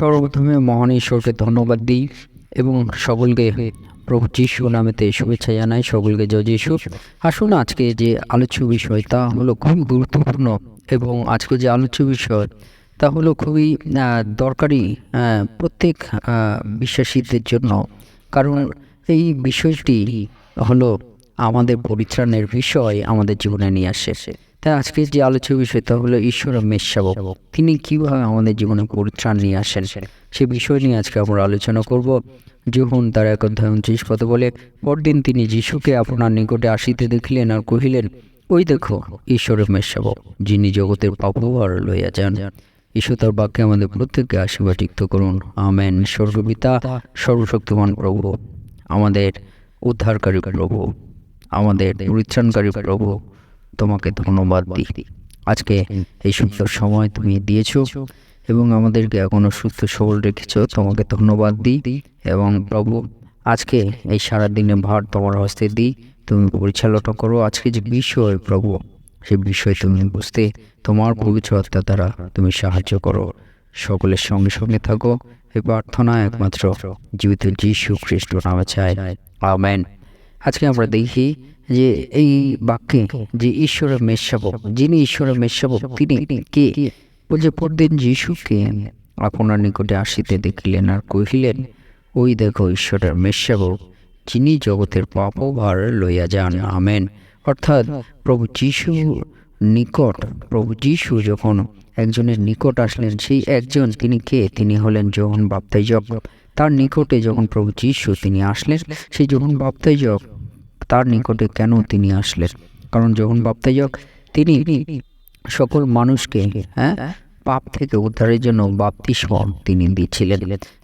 সর্বপ্রথমে মহান ঈশ্বরকে ধন্যবাদ দিই এবং সকলকে প্রভু যিশু নামেতে শুভেচ্ছা জানাই, সকলকে জয় যিশু। আসুন আজকে যে আলোচ্য বিষয় তা হলো খুবই গুরুত্বপূর্ণ এবং আজকে যে আলোচ্য বিষয় তা হলো খুবই দরকারি প্রত্যেক বিশ্বাসীদের জন্য। কারণ এই বিষয়টি হলো আমাদের পরিত্রাণের বিষয় আমাদের জীবনে নিয়ে আসে। তাই আজকের যে আলোচ্য বিষয় তা হলো ঈশ্বরের মেষশাবক তিনি কীভাবে আমাদের জীবনে পরিত্রাণ নিয়ে আসেন, সে বিষয় নিয়ে আজকে আমরা আলোচনা করব। যখন তার এক অধ্যায় উনত্রিশ পদ বলে, পরদিন তিনি যিশুকে আপনার নিকটে আসিতে দেখিলেন আর কহিলেন, ওই দেখো ঈশ্বরের মেষশাবক যিনি জগতের পাপভার লইয়া যান। ঈশ্বর তার বাক্যে আমাদের প্রত্যেককে আশীর্বাদ যুক্ত করুন। আমেন। স্বর্গপিতা সর্বশক্তিমান প্রভু, আমাদের উদ্ধারকারী প্রভু, আমাদের পরিত্রাণকারী প্রভু তোমাকে ধন্যবাদ দিই। আজকে এই সুন্দর সময় তুমি দিয়েছ এবং আমাদেরকে এখনও সুস্থ সবল রেখেছো, তোমাকে ধন্যবাদ দিই এবং প্রভু, আজকে এই সারা দিনে ভার তোমার হস্তে দিই। তুমি পরিচালনা করো আজকে যে বিষয় প্রভু, সে বিষয় তুমি বুঝতে তোমার পবিত্র আত্মা দ্বারা তুমি সাহায্য করো। সকলের সঙ্গে সঙ্গে থাকো, এই প্রার্থনা একমাত্র জীবিত যীশু খ্রিস্ট নামে চাই। আমেন। আজকে আমরা দেখি যে এই বাক্যে যে ঈশ্বরের মেষশাবক যিনি ঈশ্বরের মেষশাবক তিনি কে? বলছে পরদিন যিশুকে আপনার নিকটে আসিতে দেখিলেন আর কহিলেন ওই দেখো ঈশ্বরের মেষশাবক যিনি জগতের পাপভার লইয়া যান। আমেন। অর্থাৎ প্রভু যিশু নিকট প্রভু যিশু যখন একজনের নিকট আসলেন সেই একজন তিনি কে? তিনি হলেন যোহন বাপ্তাইজক তার নিকটে যখন প্রভু যিশু তিনি আসলেন, সেই যোহন বাপ্তাইজক তার নিকটে কেন তিনি আসলেন? কারণ যখন বাপ্তাইজক তিনি সকল মানুষকে হ্যাঁ পাপ থেকে উদ্ধারের জন্য বাপ্তিস্ম তিনি দিচ্ছিলেন।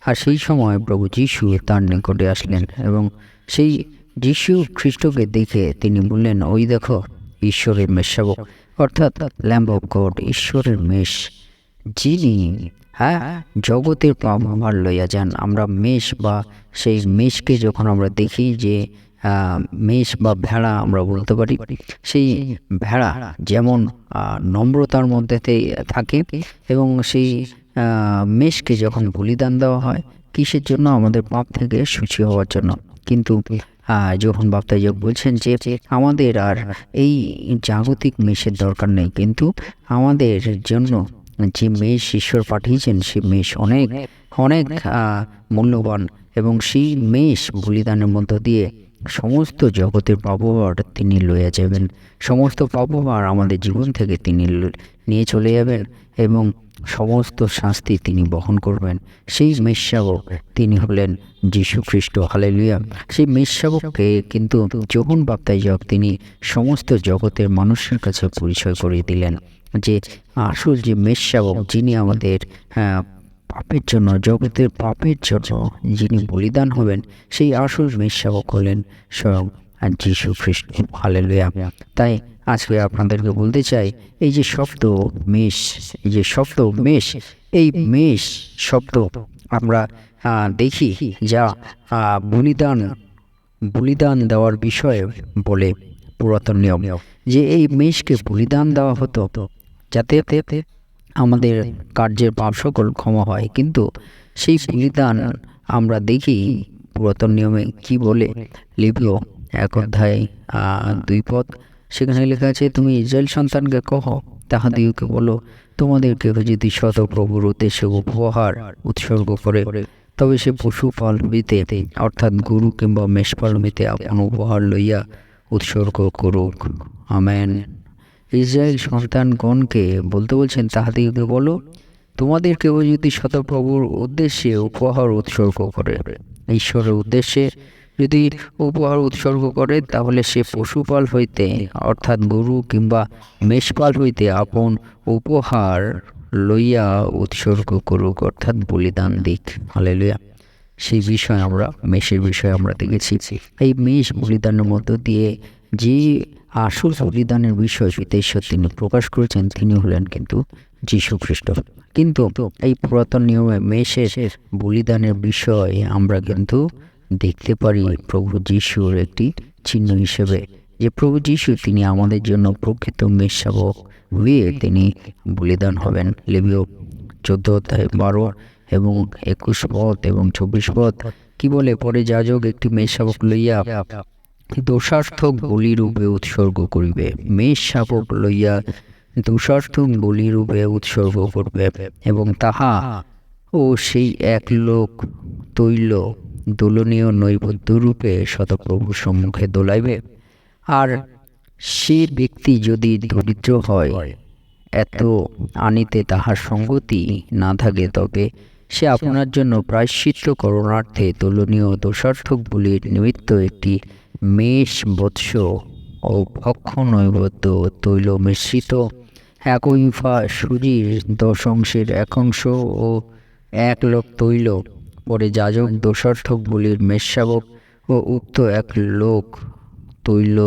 আর সেই সময় প্রভু যিশু তার নিকটে আসলেন এবং সেই যিশু খ্রিস্টকে দেখে তিনি বললেন, ওই দেখো, ঈশ্বরের মেষশাবক অর্থাৎ ল্যাম্ব অফ গড, ঈশ্বরের মেষ, যিনি হ্যাঁ জগতের পাপ আমার লইয়া যান। আমরা মেষ বা সেই মেষকে যখন আমরা দেখি যে মেষ বা ভেড়া আমরা বলতে পারি, সেই ভেড়া যেমন নম্রতার মধ্যে থাকে এবং সেই মেষকে যখন বলিদান দেওয়া হয়, কিসের জন্য? আমাদের পাপ থেকে সূচি হওয়ার জন্য। কিন্তু যখন বাপ্তাইজক বলছেন যে, আমাদের আর এই জাগতিক মেষের দরকার নেই। কিন্তু আমাদের জন্য যে মেষ ঈশ্বর পাঠিয়েছেন সেই মেষ অনেক অনেক মূল্যবান এবং সেই মেষ বলিদানের মধ্য দিয়ে সমস্ত জগতের পাপভার তিনি লইয়া যাবেন। সমস্ত পাপভার আমাদের জীবন থেকে তিনি নিয়ে চলে যাবেন এবং সমস্ত শাস্তি তিনি বহন করবেন। সেই মেষশাবক তিনি হলেন যীশু খ্রিস্ট হালেলুয়া। সেই মেষশাবককে কিন্তু যখন বাপ্তাইজক তিনি সমস্ত জগতের মানুষের কাছে পরিচয় করিয়ে দিলেন যে আসল যে মেষশাবক যিনি আমাদের আহ, পাপের জন্য জগতের পাপের জন্য যিনি বলিদান হবেন সেই আসল মেষশাবক হলেন স্বয়ং যীশু খ্রিস্ট। হালেলুয়া। তাই আজকে আপনাদেরকে বলতে চাই এই যে শব্দ মেষ এই যে শব্দ মেষ এই মেষ শব্দ আমরা দেখি যা বলিদান বলিদান দেওয়ার বিষয়ে বলে পুরাতন নিয়ম। যে এই মেষকে বলিদান দেওয়া হতো যাতে আমাদের কার্যের পাপ সকল ক্ষমা হয়। কিন্তু সেই বলিদান আমরা দেখি পুরাতন নিয়মে কি বলে? লিপিও এক অধ্যায় দুই পদ। সেখানে লেখা আছে, তুমি ইসরায়েল সন্তানকে কহ তাহাদিওকে বলো তোমাদের কেউ যদি শত প্রভুর উদ্দেশ্যে উপহার, উৎসর্গ করে, তবে সে পশু অর্থাৎ গরু কিংবা মেষ পালবিতে আপন উপহার লইয়া উৎসর্গ করুক। আমেন। ইসরায়েল সন্তানগণকে বলতে বলছেন, তাহাদিগকে বলো তোমাদের কেউ যদি শতপ্রভুর উদ্দেশ্যে উপহার উৎসর্গ করে। ঈশ্বরের উদ্দেশ্যে যদি উপহার উৎসর্গ করে, তাহলে সে পশুপাল হইতে, অর্থাৎ গরু কিংবা মেষপাল হইতে আপন উপহার লইয়া উৎসর্গ করুক, অর্থাৎ বলিদান দিক। হলে হালেলুয়া। সেই বিষয়ে আমরা, মেষের বিষয়ে আমরা দেখেছি। এই মেষ বলিদানের মধ্য দিয়ে যে আসল বলিদানের বিষয় ঈশ্বর তিনি প্রকাশ করেছেন, তিনি হলেন কিন্তু যীশু খ্রিস্ট কিন্তু এই পুরাতন নিয়মে মেষের বলিদানের বিষয় আমরা কিন্তু দেখতে পারি প্রভু যিশুর একটি চিহ্ন হিসেবে যে প্রভু যিশু তিনি আমাদের জন্য প্রকৃত মেষশাবক হয়ে তিনি বলিদান হবেন। লেবিও চোদ্দ অধ্যায় বারো এবং একুশ পথ এবং চব্বিশ পথ কি বলে, পরে যাজক একটি মেষ শাবক লইয়া দোষার্থক বলিরূপে উৎসর্গ করিবে। মেষ শাবক লইয়া দোষার্থক বলিরূপে উৎসর্গ করবে এবং তাহা ও সেই এক লোক তৈল দোলনীয় নৈবেদ্য রূপে শতপ্রভুর সম্মুখে দোলাইবে। আর সে ব্যক্তি যদি দরিদ্র হয়, এত আনিতে তাহার সঙ্গতি না থাকে তবে সে আপনার জন্য প্রায়শ্চিত্ত করণার্থে তুলনীয় দোষার্থক বলির নিমিত্ত একটি মেষ বৎস ও ভক্ষ নৈবদ্য তৈল মিশ্রিত একই ফা সুজির দশ অংশের এক অংশ ও এক লোক তৈল, পরে যাজক দোষার্থক বলির মেষশাবক ও উক্ত এক লোক তৈল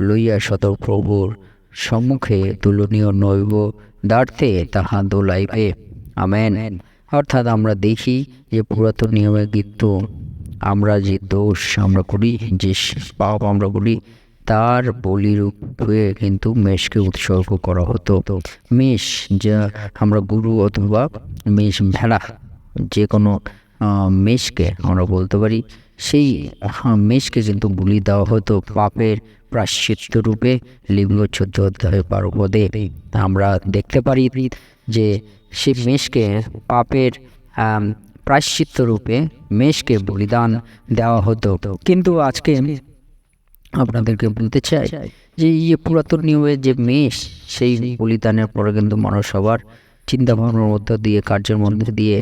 লইয়া শতপ্রভুর সম্মুখে তুলনীয় নৈব দার্থে তাহা দোলাইবে। আমেন। অর্থাৎ আমরা দেখি যে পুরাতন নিয়মে কিন্তু আমরা যে দোষ আমরা করি, যে পাপ আমরা করি, তার বলিরূপে কিন্তু মেষকে উৎসর্গ করা হতো। মেষ যা আমরা গুরু অথবা মেষ ভেড়া যে কোনো মেষকে আমরা বলতে পারি, সেই মেষকে কিন্তু বলি দেওয়া হতো পাপের প্রাশ্চিত্য রূপে লিঙ্গ চোদ্দ অধ্যায় বারো পদে আমরা দেখতে পারি যে সেই মেষকে পাপের প্রাশ্চিত্য রূপে মেষকে বলিদান দেওয়া হতো। কিন্তু আজকে আপনাদেরকে বলতে চাই যে এই যে পুরাতন নিয়মে যে মেষ, সেই বলিদানের পরে কিন্তু মানুষ সবার চিন্তা ভাবনার মধ্য দিয়ে, কার্যের মধ্যে দিয়ে,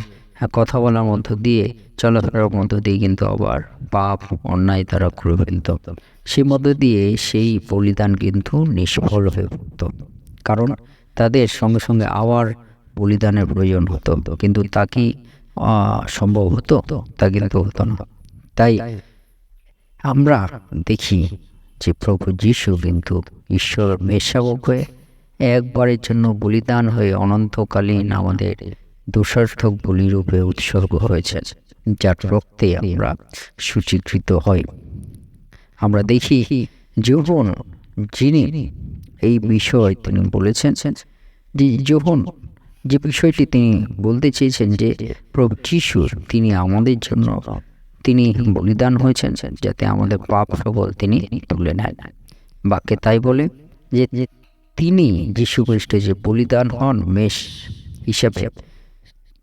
কথা বলার মধ্য দিয়ে, চলাফেরার মধ্য দিয়ে কিন্তু আবার পাপ, অন্যায় তারা করে ফেলত। সেই মধ্য দিয়ে সেই বলিদান কিন্তু নিষ্ফল হয়ে পড়ত। কারণ তাদের সঙ্গে সঙ্গে আবার বলিদানের প্রয়োজন হতো। কিন্তু তা কি সম্ভব হতো? তা কিন্তু হতো না। তাই আমরা দেখি যে প্রভু যিশু কিন্তু ঈশ্বর মেষাবক হয়ে একবারের জন্য বলিদান হয়ে অনন্তকালীন আমাদের দোষার্থক বলিরূপে উৎসর্গ হয়েছে যার রক্তে আমরা সূচীকৃত হই। আমরা দেখি যৌবন যিনি এই বিষয় তিনি বলেছেন যে যৌবন যে বিষয়টি তিনি বলতে চেয়েছেন যে প্রভু যিশুর তিনি আমাদের জন্য তিনি বলিদান হয়েছেন যাতে আমাদের পাপ সকল তিনি তুলে নেন। বাক্যে তাই বলে যে যে তিনি যীশু খ্রিস্টে যে বলিদান হন মেষ হিসাবে,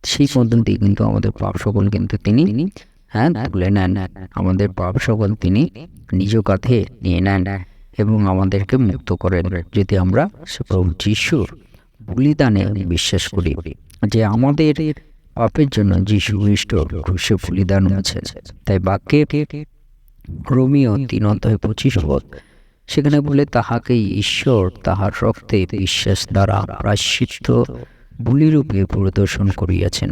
সেই পদ্ধতি কিন্তু আমাদের পাপ সকল কিন্তু তিনি হ্যাঁ তুলে নেন। আমাদের পাপ সকল তিনি নিজ কাঁধে নিয়ে নেন এবং আমাদেরকে মুক্ত করেন। যদি আমরা প্রভু যিশুর বলিদানে বিশ্বাস করি যে আমাদের পাপের জন্য যীশু খ্রিস্ট ক্রুশে বলিদান আছে, তাই বাক্যে রোমিও তিন অধ্যায় পঁচিশ পদ সেখানে বলে, তাহাকে ঈশ্বর তাহার রক্তে বিশ্বাস দ্বারা প্রায়শ্চিত্ত বলিরূপে পরিদর্শন করিয়াছেন,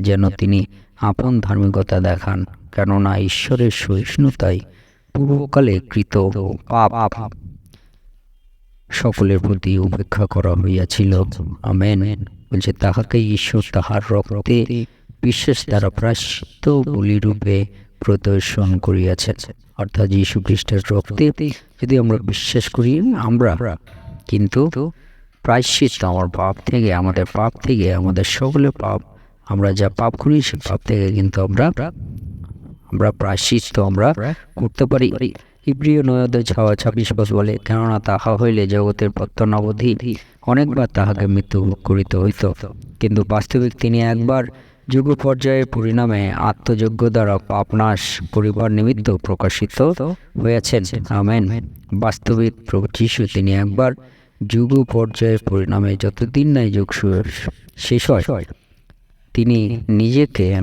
যেন তিনি আপন ধার্মিকতা দেখান, কেননা ঈশ্বরের সহিষ্ণুতায় পূর্বকালে কৃত পাপ। সকলের প্রতি উপেক্ষা করা হইয়াছিল। আমেন। বলছে তাহাকে ঈশ্বর তাহার রক্তে বিশ্বাস দ্বারা প্রাশ্চিত্য বলিরূপে প্রদর্শন করিয়াছেন অর্থাৎ যীশু খ্রিস্টের রক্তে যদি আমরা বিশ্বাস করি, আমরা। কিন্তু প্রায়শ্চিত্ত আমার পাপ থেকে, আমাদের পাপ থেকে, আমাদের সকলের পাপ আমরা যা পাপ করি, সে পাপ থেকে কিন্তু আমরা আমরা প্রায়শ্চিত্ত, আমরা করতে পারি। ইব্রিয় নয়দের ছাওয়া ছাব্বিশ বছর বলে, কেননা তাহা হইলে জগতের পত্তন অবধি অনেকবার তাহাকে মৃত্যু ভোগ করিতে হইত। কিন্তু বাস্তবিক তিনি একবার যুগ পর্যায়ের পরিণামে আত্মযোগ্য দ্বারা পাপনাশ করিবার নিমিত্ত প্রকাশিত হয়েছেন আমেন। বাস্তবিক যিশু তিনি একবার যুগ পর্যায়ের পরিণামে যতদিন নাই যুগ শেষ হয় তিনি নিজেকে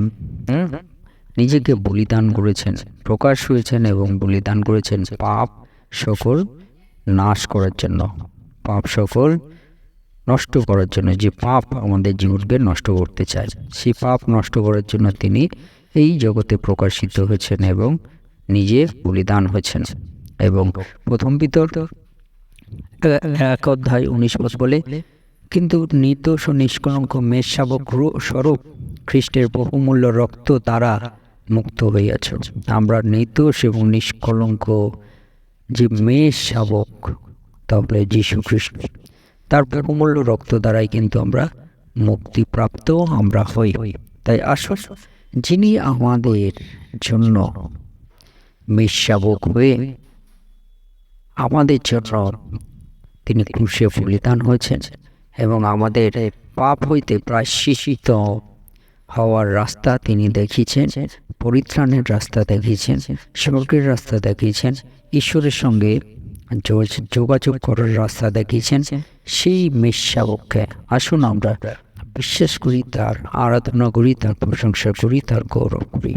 নিজেকে বলিদান করেছেন, প্রকাশ হয়েছেন এবং বলিদান করেছেন পাপ সকল নাশ করার জন্য, পাপ সকল নষ্ট করার জন্য, যে পাপ আমাদের জীবনকে নষ্ট করতে চায় সেই পাপ নষ্ট করার জন্য তিনি এই জগতে প্রকাশিত হয়েছেন এবং নিজে বলিদান হয়েছেন এবং প্রথম পিতর, এ- এক অধ্যায় উনিশ বলে কিন্তু নির্দোষ ও নিষ্কলঙ্ক মেষ শাবক স্বরূপ, খ্রিস্টের বহুমূল্য রক্ত দ্বারা মুক্ত হইয়াছ। আমরা নির্দোষ এবং নিষ্কলঙ্ক যে মেষ শাবক যীশু খ্রিস্ট। তার বহুমূল্য রক্ত দ্বারাই কিন্তু আমরা মুক্তিপ্রাপ্ত, আমরা হই। হই তাই আসুন যিনি আমাদের জন্য মেষশাবক হয়ে আমাদের জন্য তিনি ক্রুশে বলিদান হয়েছেন। এবং আমাদের পাপ হইতে প্রায়শ্চিত হওয়ার রাস্তা তিনি দেখিয়েছেন পরিত্রাণের রাস্তা দেখিয়েছেন স্বর্গের রাস্তা দেখিয়েছেন ঈশ্বরের সঙ্গে যোগাযোগ করার রাস্তা দেখিয়েছেন সেই মেষশাবককে আসুন আমরা বিশ্বাস করি, তার আরাধনা করি, তার প্রশংসা করি, তার গৌরব করি।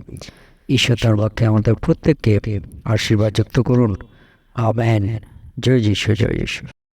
ঈশ্বর তার বাক্যে আমাদের প্রত্যেককে আশীর্বাদ যুক্ত করুন। আমেন। জয় যিশু জয় যিশু।